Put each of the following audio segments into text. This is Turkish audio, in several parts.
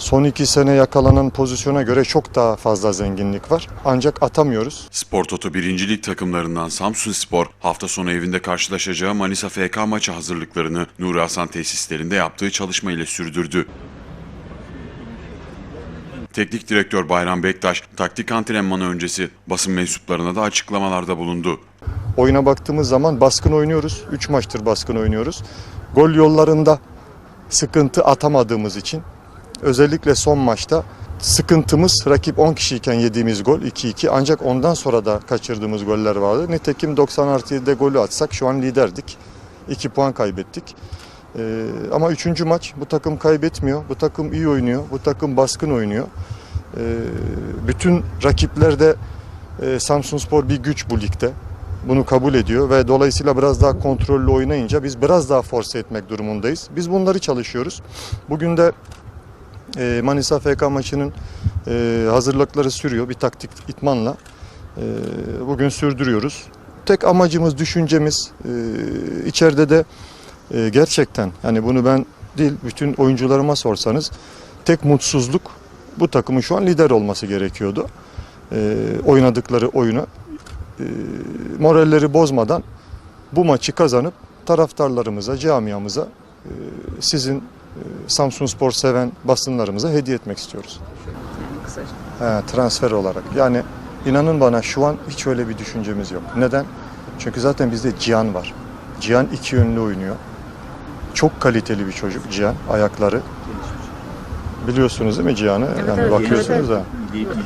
Son iki sene yakalanan pozisyona göre çok daha fazla zenginlik var. Ancak atamıyoruz. Spor Toto 1. Lig takımlarından Samsun Spor hafta sonu evinde karşılaşacağı Manisa FK maçı hazırlıklarını Nuri Hasan tesislerinde yaptığı çalışma ile sürdürdü. Teknik direktör Bayram Bektaş taktik antrenmanı öncesi basın mensuplarına da açıklamalarda bulundu. Oyuna baktığımız zaman baskın oynuyoruz. 3 maçtır baskın oynuyoruz. Gol yollarında sıkıntı atamadığımız için özellikle son maçta sıkıntımız rakip 10 kişiyken yediğimiz gol 2-2 ancak ondan sonra da kaçırdığımız goller vardı. Nitekim 90 artı 7'de golü atsak şu an liderdik. 2 puan kaybettik. Ee, ama 3. maç bu takım kaybetmiyor. Bu takım iyi oynuyor. Bu takım baskın oynuyor. Ee, bütün rakipler de e, Samsunspor bir güç bu ligde. Bunu kabul ediyor ve dolayısıyla biraz daha kontrollü oynayınca biz biraz daha force etmek durumundayız. Biz bunları çalışıyoruz. Bugün de e, Manisa FK maçının e, hazırlıkları sürüyor bir taktik itmanla. E, bugün sürdürüyoruz. Tek amacımız, düşüncemiz e, içeride de e, gerçekten yani bunu ben değil bütün oyuncularıma sorsanız tek mutsuzluk bu takımın şu an lider olması gerekiyordu. E, oynadıkları oyunu moralleri bozmadan bu maçı kazanıp taraftarlarımıza, camiamıza, sizin Samsun Spor seven basınlarımıza hediye etmek istiyoruz. Kısaca. He, transfer olarak. Yani inanın bana şu an hiç öyle bir düşüncemiz yok. Neden? Çünkü zaten bizde Cihan var. Cihan iki yönlü oynuyor. Çok kaliteli bir çocuk Cihan. Ayakları. Biliyorsunuz değil mi Cihan'ı? Evet, yani evet. bakıyorsunuz Evet, da.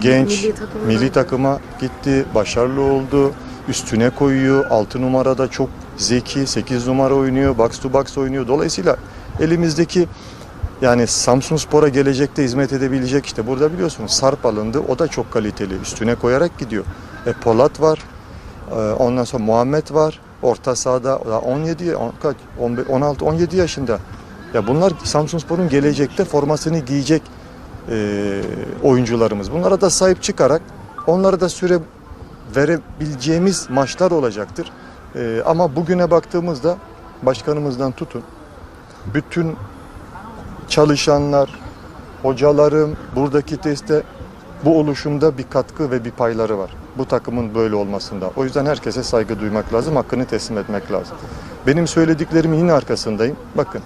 Genç, Milli milli takıma gitti, başarılı oldu. Üstüne koyuyor. 6 numarada çok zeki, 8 numara oynuyor, box to box oynuyor. Dolayısıyla elimizdeki yani Samsun Spor'a gelecekte hizmet edebilecek işte burada biliyorsunuz Sarp alındı. O da çok kaliteli. Üstüne koyarak gidiyor. E, Polat var. E, ondan sonra Muhammed var. Orta sahada o da 17 on- kaç 15 16 17 yaşında. Ya bunlar Samsun Spor'un gelecekte formasını giyecek e, oyuncularımız. Bunlara da sahip çıkarak onlara da süre verebileceğimiz maçlar olacaktır. E, ama bugüne baktığımızda başkanımızdan tutun bütün çalışanlar, hocalarım buradaki testte bu oluşumda bir katkı ve bir payları var. Bu takımın böyle olmasında. O yüzden herkese saygı duymak lazım, hakkını teslim etmek lazım. Benim söylediklerimin yine arkasındayım. Bakın,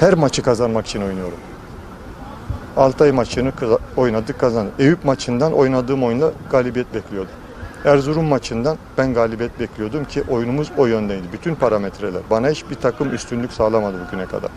her maçı kazanmak için oynuyorum. Altay maçını oynadık kazandık. Eyüp maçından oynadığım oyunla galibiyet bekliyordum. Erzurum maçından ben galibiyet bekliyordum ki oyunumuz o yöndeydi. Bütün parametreler. Bana hiçbir takım üstünlük sağlamadı bugüne kadar.